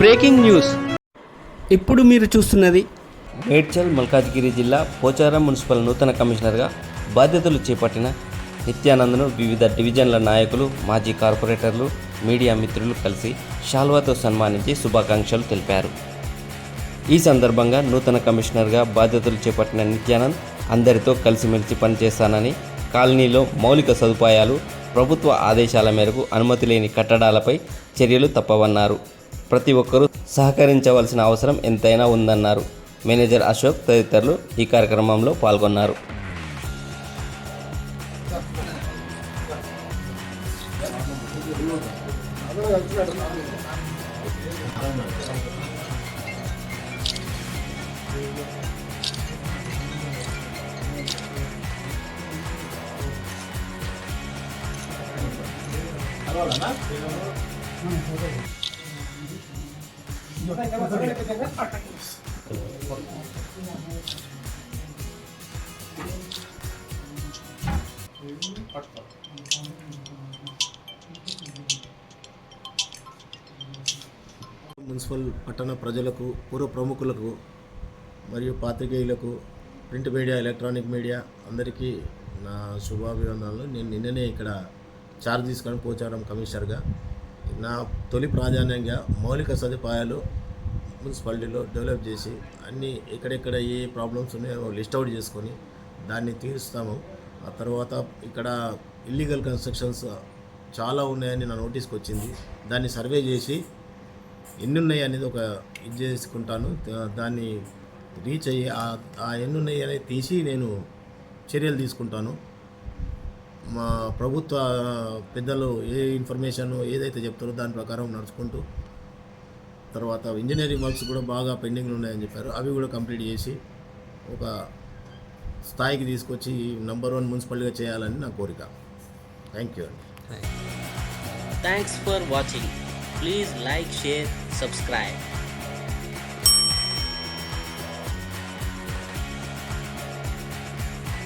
Breaking news. ఇప్పుడు మీరు చూస్తున్నది. మేడ్చల్ మల్కాజ్గిరి జిల్లా పోచారం మున్సిపల్ నూతన కమిషనర్గా బాధ్యతలు చేపట్టిన నిత్యానందను వివిధ డివిజన్ల నాయకులు మాజీ కార్పొరేటర్లు మీడియా మిత్రులు కలిసి షాల్వాతో సన్మానించి శుభాకాంక్షలు తెలిపారు. ఈ సందర్భంగా నూతన కమిషనర్గా బాధ్యతలు చేపట్టిన నిత్యానంద్ అందరితో కలిసిమెలిసి పనిచేస్తానని కాలనీలో మౌలిక సదుపాయాలు ప్రభుత్వ ఆదేశాల మేరకు అనుమతి లేని కట్టడాలపై చర్యలు తప్పవన్నారు. ప్రతి ఒక్కరూ సహకరించవలసిన అవసరం ఎంతైనా ఉందన్నారు. మేనేజర్ అశోక్ తదితరులు ఈ కార్యక్రమంలో పాల్గొన్నారు. మున్సిపల్ పట్టణ ప్రజలకు పూర్వ ప్రముఖులకు మరియు పాత్రికేయులకు ప్రింట్ మీడియా ఎలక్ట్రానిక్ మీడియా అందరికీ నా శుభాభివందనలు నేను నిన్ననే ఇక్కడ చార్జ్ తీసుకొని పోచారం కమిషనర్గా నా తొలి ప్రాధాన్యంగా మౌలిక సదుపాయాలు మున్సిపాలిటీలో డెవలప్ చేసి అన్నీ ఎక్కడెక్కడ ఏ ప్రాబ్లమ్స్ ఉన్నాయో లిస్ట్ అవుట్ చేసుకొని దాన్ని తీరుస్తాము. ఆ తర్వాత ఇక్కడ ఇల్లీగల్ కన్స్ట్రక్షన్స్ చాలా ఉన్నాయని నా నోటీస్కి వచ్చింది. దాన్ని సర్వే చేసి ఎన్ని ఉన్నాయి అనేది ఒక ఇది చేసుకుంటాను. దాన్ని రీచ్ అయ్యి ఆ- ఆ ఎన్ని ఉన్నాయి అనేది తీసి నేను చర్యలు తీసుకుంటాను. మా ప్రభుత్వ పెద్దలు ఏ ఇన్ఫర్మేషన్ ఏదైతే చెప్తారో దాని ప్రకారం నడుచుకుంటూ తర్వాత ఇంజనీరింగ్ వర్క్స్ కూడా బాగా పెండింగ్లు ఉన్నాయని చెప్పారు. అవి కూడా కంప్లీట్ చేసి ఒక స్థాయికి తీసుకొచ్చి నంబర్ వన్ మున్సిపల్గా చేయాలని నా కోరిక. థ్యాంక్ యూ అండి. Thanks for watching please like share subscribe